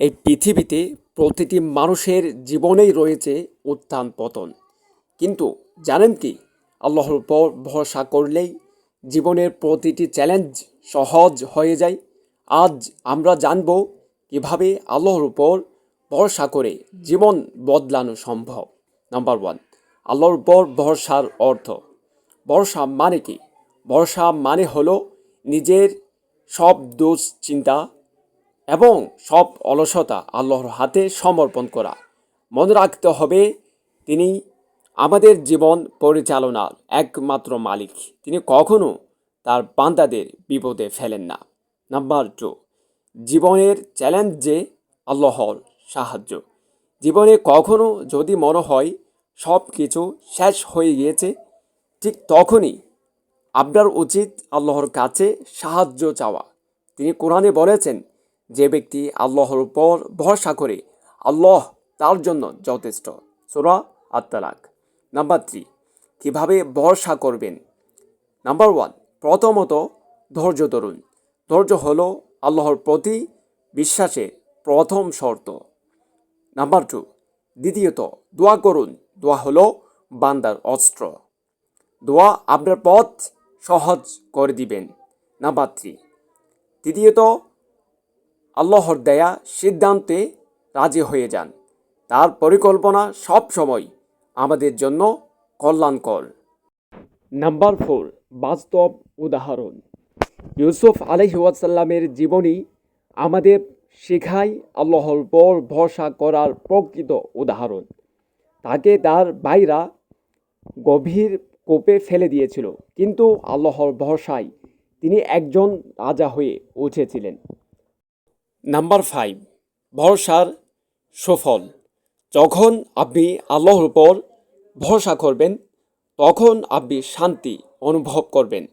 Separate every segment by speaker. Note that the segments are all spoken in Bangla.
Speaker 1: এই পৃথিবীতে প্রতিটি মানুষের জীবনেই রয়েছে উত্থান পতন। কিন্তু জানেন কি, আল্লাহর উপর ভরসা করলেই জীবনের প্রতিটি চ্যালেঞ্জ সহজ হয়ে যায়। আজ আমরা জানব কীভাবে আল্লাহর উপর ভরসা করে জীবন বদলানো সম্ভব। নাম্বার ওয়ান, আল্লাহর উপর ভরসার অর্থ। ভরসা মানে কি? ভরসা মানে হলো নিজের সব দোষ, চিন্তা এবং সব অলসতা আল্লাহর হাতে সমর্পণ করা। মনে রাখতে হবে, তিনি আমাদের জীবন পরিচালনার একমাত্র মালিক। তিনি কখনো তার বান্দাদের বিপদে ফেলেন না। নাম্বার টু, জীবনের চ্যালেঞ্জে আল্লাহর সাহায্য। জীবনে কখনো যদি মনে হয় সব কিছু শেষ হয়ে গিয়েছে, ঠিক তখনই আপনার উচিত আল্লাহর কাছে সাহায্য চাওয়া। তিনি কোরআনে বলেছেন যে ব্যক্তি আল্লাহর উপর ভরসা করে, আল্লাহ তার জন্য যথেষ্ট। সোরা আত্মালাক নাম্বার থ্রি কীভাবে ভরসা করবেন? নাম্বার ওয়ান প্রথমত ধৈর্য ধরুন। ধৈর্য হলো আল্লাহর প্রতি বিশ্বাসের প্রথম শর্ত। নাম্বার টু দ্বিতীয়ত দোয়া করুন। দোয়া হলো বান্দার অস্ত্র। দোয়া আপনার পথ সহজ করে দিবেন। নাম্বার থ্রি তৃতীয়ত আল্লাহর দেয়া সিদ্ধান্তে রাজি হয়ে যান। তার পরিকল্পনা সব সময় আমাদের জন্য কল্যাণকর। নাম্বার ফোর, বাস্তব উদাহরণ। ইউসুফ আলহিউসাল্লামের জীবনী আমাদের শেখায় আল্লাহর পর ভরসা করার প্রকৃত উদাহরণ। তাকে তার ভাইরা গভীর কোপে ফেলে দিয়েছিল, কিন্তু আল্লাহর ভরসায় তিনি একজন রাজা হয়ে উঠেছিলেন। নাম্বার ফাইভ, ভরসার সফল। যখন আপনি আল্লাহর উপর ভরসা করবেন, তখন আপনি শান্তি অনুভব করবেন।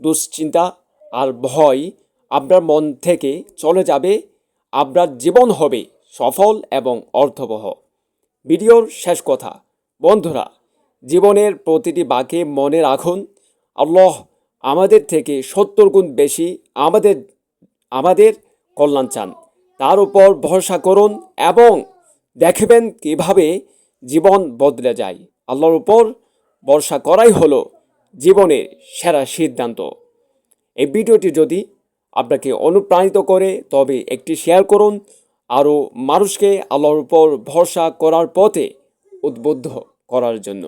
Speaker 1: দুশ্চিন্তা আর ভয় আপনার মন থেকে চলে যাবে, আপনার জীবন হবে সফল এবং অর্থবহ। ভিডিওর শেষ কথা, বন্ধুরা, জীবনের প্রতিটি বাঁকে মনে রাখুন, আল্লাহ আমাদের থেকে সত্তর গুণ বেশি আমাদের আমাদের কল্যাণ চান। তার উপর ভরসা করুন এবং দেখবেন কীভাবে জীবন বদলে যায়। আল্লাহর উপর ভরসা করাই হলো জীবনের সেরা সিদ্ধান্ত। এই ভিডিওটি যদি আপনাকে অনুপ্রাণিত করে, তবে একটি শেয়ার করুন। আরও মানুষকে আল্লাহর উপর ভরসা করার পথে উদ্বুদ্ধ করার জন্য।